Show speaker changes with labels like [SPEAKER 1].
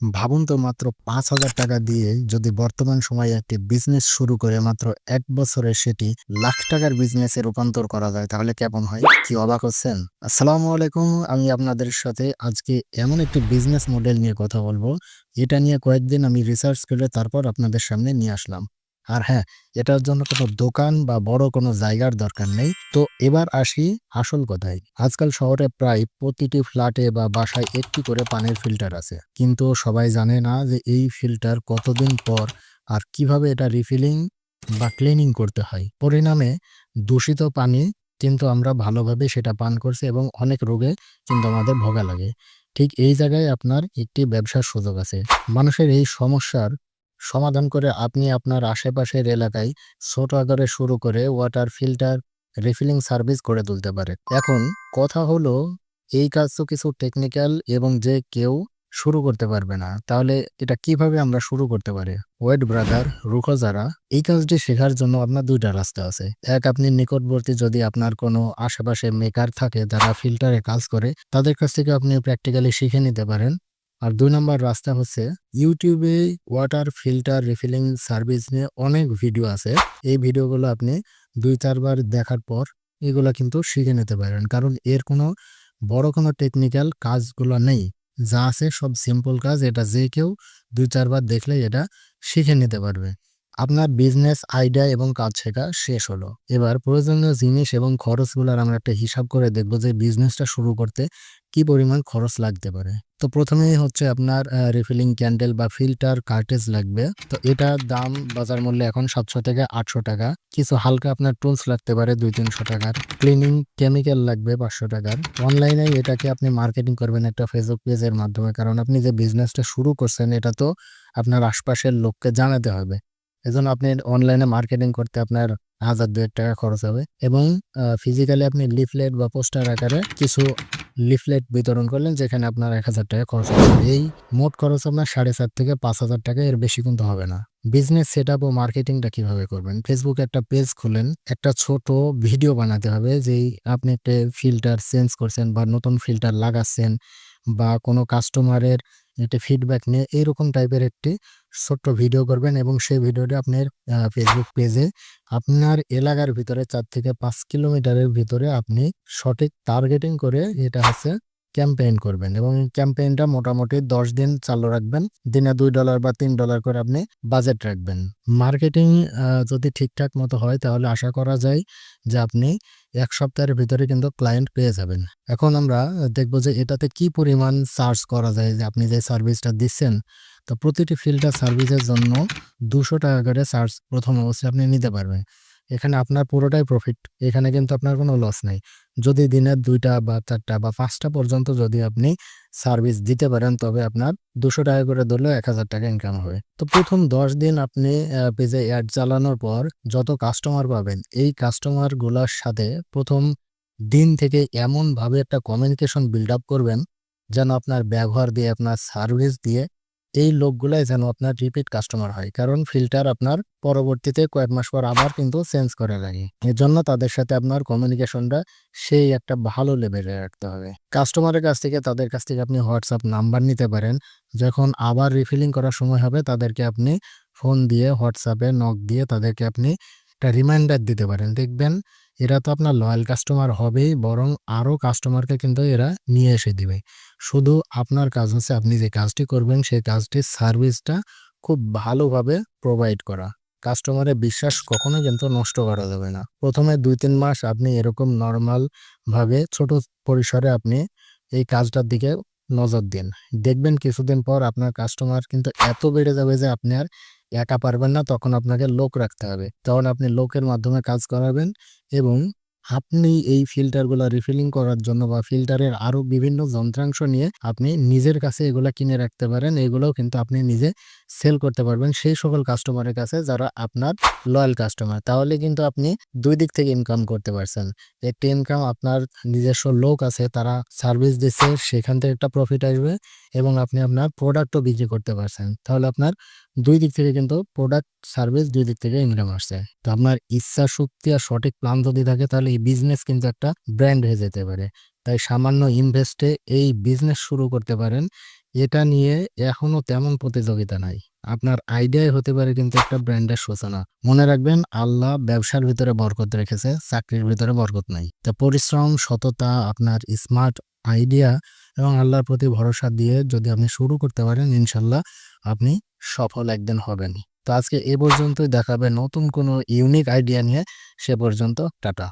[SPEAKER 1] ভাবুন তো মাত্র পাঁচ হাজার টাকা দিয়ে যদি বর্তমান সময়ে একটি বিজনেস শুরু করে মাত্র এক বছরে সেটি লাখ টাকার বিজনেসে রূপান্তর করা যায়, তাহলে কেমন হয়? কি অবাক হচ্ছেন? আসসালামু আলাইকুম, আমি আপনাদের সাথে আজকে এমন একটি বিজনেস মডেল নিয়ে কথা বলব। এটা নিয়ে কয়েকদিন আমি রিসার্চ করে তারপর আপনাদের সামনে নিয়ে আসলাম। আর হ্যাঁ এটার জন্য কোনো দোকান বা বড় কোনো জায়গার দরকার নেই। তো এবার আসি আসল কথায়। আজকাল শহরে প্রায় প্রতিটি ফ্ল্যাটে বা বাসায় একটি করে পানির ফিল্টার আছে। কিন্তু সবাই জানে না যে এই ফিল্টার কতদিন পর আর কীভাবে এটা রিফিলিং বা ক্লিনিং করতে হয়। পরিণামে দূষিত পানি কিন্তু আমরা ভালোভাবে সেটা পান করছি এবং অনেক রোগে কিন্তু আমাদের ভোগা লাগে। ঠিক এই জায়গায় আপনার একটি ব্যবসার সুযোগ আছে। মানুষের এই সমস্যার সমাধান করে আপনি আপনার আশেপাশের এলাকায় ছোট আকারে শুরু করে ওয়াটার ফিল্টার রিফিলিং সার্ভিস করে তুলতে পারে। এখন কথা হলো, এই কাজ তো কিছু টেকনিক্যাল এবং যে কেউ শুরু করতে পারবে না। তাহলে এটা কীভাবে আমরা শুরু করতে পারি? ওয়েট ব্রাদার রুখো যারা এই কাজটি শেখার জন্য আপনার দুইটা রাস্তা আছে। এক, আপনি নিকটবর্তী যদি আপনার কোনো আশেপাশে মেকার থাকে যারা ফিল্টারে কাজ করে, তাদের কাছ থেকে আপনি প্র্যাকটিক্যালি শিখে নিতে পারেন। আর দুই নম্বর রাস্তা হচ্ছে ইউটিউবে ওয়াটার ফিল্টার রিফিলিং সার্ভিস নিয়ে অনেক ভিডিও আছে। এই ভিডিওগুলো আপনি দুই চারবার দেখার পর এগুলো কিন্তু শিখে নিতে পারেন। কারণ এর কোনো বড় কোনো টেকনিক্যাল কাজগুলো নেই। যা আছে সব সিম্পল কাজ, এটা যে কেউ দুই চারবার দেখলে এটা শিখে নিতে পারবে। আপনার বিজনেস আইডিয়া এবং কাজ শেখা শেষ হলো। এবার প্রয়োজনীয় জিনিস এবং খরচগুলোর আমরা একটা হিসাব করে দেখব যে বিজনেসটা শুরু করতে কি পরিমাণ খরচ লাগতে পারে। তো প্রথমেই হচ্ছে আপনার রিফিলিং ক্যান্ডেল বা ফিল্টার কার্টেজ লাগবে। তো এটার দাম বাজার মূল্যে এখন সাতশো থেকে আটশো টাকা। কিছু হালকা আপনার টুলস লাগতে পারে দুই তিনশো টাকার। ক্লিনিং কেমিক্যাল লাগবে পাঁচশো টাকার। অনলাইনে এটাকে আপনি মার্কেটিং করবেন একটা ফেসবুক পেজের মাধ্যমে। কারণ আপনি যে বিজনেসটা শুরু করছেন, এটা তো আপনার আশপাশের লোককে জানাতে হবে। এজন্য আপনি অনলাইনে মার্কেটিং করতে আপনার হাজার দুয়েক টাকা খরচ হবে এবং ফিজিক্যালি আপনি লিফলেট বা পোস্টার আকারে কিছু লিফলেট বিতরণ করলেন যেখানে আপনার এক হাজার টাকা খরচ হবে। এই মোট খরচ আপনার সাড়ে চার থেকে পাঁচ হাজার টাকা, এর বেশি কিন্তু হবে না। বিজনেস সেট আপ ও মার্কেটিংটা কীভাবে করবেন? ফেসবুকে একটা পেজ খুলেন একটা ছোট ভিডিও বানাতে হবে যেই আপনি একটা ফিল্টার চেঞ্জ করছেন বা নতুন ফিল্টার লাগাচ্ছেন বা কোনো কাস্টমারের একটা ফিডব্যাক নিয়ে এইরকম টাইপের একটি ছোট্ট ভিডিও করবেন এবং সেই ভিডিওটি আপনার ফেসবুক পেজে আপনার এলাকার ভিতরে চার থেকে পাঁচ কিলোমিটারের ভিতরে আপনি সঠিক টার্গেটিং করে এটা হচ্ছে ক্যাম্পেইন করবেন এবং ক্যাম্পেইনটা মোটামুটি দশ দিন চালু রাখবেন। দিনে দুই ডলার বা তিন ডলার করে আপনি বাজেট রাখবেন। মার্কেটিং যদি ঠিকঠাক মতো হয় তাহলে আশা করা যায় যে আপনি এক সপ্তাহের ভিতরে কিন্তু ক্লায়েন্ট পেয়ে যাবেন। এখন আমরা দেখব যে এটাতে কি পরিমাণ চার্জ করা যায় যে আপনি যে সার্ভিসটা দিচ্ছেন। তো প্রতিটি ফিল্টার সার্ভিসের জন্য দুশো টাকা করে চার্জ প্রথম অবস্থায় আপনি নিতে পারবেন। এখানে আপনার পুরোটাই প্রফিট এখানে কিন্তু আপনার কোনো লস নেই। যদি দিনের দুইটা বা চারটা বা পাঁচটা পর্যন্ত যদি আপনি সার্ভিস দিতে পারেন, তবে আপনার দুশো টাকা করে ধরলেও এক হাজার টাকা ইনকাম হবে। তো প্রথম দশ দিন আপনি পেজে অ্যাড চালানোর পর যত কাস্টমার পাবেন, এই কাস্টমারগুলোর সাথে প্রথম দিন থেকে এমনভাবে একটা কমিউনিকেশন বিল্ড আপ করবেন, যেন আপনার ব্যবহার দিয়ে, আপনার সার্ভিস দিয়ে এই লোকগুলাই যেন আপনার রিপিট কাস্টমার হয়। কারণ ফিল্টার আপনার পরবর্তীতে কয়েক মাস পর আবার কিন্তু চেঞ্জ করে লাগে। এর জন্য তাদের সাথে আপনার কমিউনিকেশনটা সেই একটা ভালো লেভেলে রাখতে হবে। কাস্টমারের কাছ থেকে, তাদের কাছ থেকে আপনি হোয়াটসঅ্যাপ নাম্বার নিতে পারেন। যখন আবার রিফিলিং করার সময় হবে, তাদেরকে আপনি ফোন দিয়ে হোয়াটসঅ্যাপে নক দিয়ে তাদেরকে আপনি একটা রিমাইন্ডার দিতে পারেন। দেখবেন এরা তো আপনার লয়াল কাস্টমার হবেই, বরং আরও কাস্টমারকে কিন্তু এরা নিয়ে এসে দিবে। শুধু আপনার কাজ হচ্ছে আপনি যে কাজটি করবেন, সেই কাজটির সার্ভিসটা খুব ভালোভাবে প্রোভাইড করা। কাস্টমারের বিশ্বাস কখনো কিন্তু নষ্ট করা যাবে না। প্রথমে দুই তিন মাস আপনি এরকম নর্মাল ভাবে ছোট পরিসরে আপনি এই কাজটার দিকে নজর দিন। দেখবেন কিছুদিন পর আপনার কাস্টমার কিন্তু এত বেড়ে যাবে যে আপনি আর একা পারবেন না, তখন আপনাকে লোক রাখতে হবে। তখন আপনি লোকের মাধ্যমে কাজ করাবেন এবং আপনি এই ফিল্টারগুলো রিফিলিং করার জন্য বা ফিল্টারের আরও বিভিন্ন যন্ত্রাংশ নিয়ে আপনি নিজের কাছে এগুলো কিনে রাখতে পারেন। এগুলোও কিন্তু আপনি নিজে সেল করতে পারবেন সেই সকল কাস্টমারের কাছে যারা আপনার লয়াল কাস্টমার তাহলে কিন্তু আপনি দুই দিক থেকে ইনকাম করতে পারছেন। একটি ইনকাম আপনার নিজস্ব লোক আছে, তারা সার্ভিস দিচ্ছে, সেখান থেকে একটা প্রফিট আসবে এবং আপনি আপনার প্রোডাক্টও বিক্রি করতে পারছেন। তাহলে আপনার দুই দিক থেকে কিন্তু প্রোডাক্ট সার্ভিস দুই দিক থেকে ইনকাম আসছে। তো আপনার ইচ্ছা, শক্তি আর সঠিক প্ল্যান যদি থাকে, তাহলে এই বিজনেস কিন্তু একটা ব্র্যান্ড হয়ে যেতে পারে। তাই সামান্য ইনভেস্টে এই বিজনেস শুরু করতে পারেন। এটা নিয়ে এখনও তেমন প্রতিযোগিতা নাই। আপনার আইডিয়াই হতে পারে কিন্তু একটা ব্র্যান্ডের সূচনা। মনে রাখবেন, আল্লাহ ব্যবসার ভিতরে বরকত রেখেছে, চাকরির ভিতরে বরকত নাই। তা পরিশ্রম, সততা, আপনার স্মার্ট আইডিয়া এবং আল্লাহর প্রতি ভরসা দিয়ে যদি আপনি শুরু করতে পারেন, ইনশাল্লাহ আপনি সফল একদিন হবেন তো আজকে এ পর্যন্তই দেখাবে নতুন কোনো ইউনিক আইডিয়া নিয়ে। সে পর্যন্ত টাটা।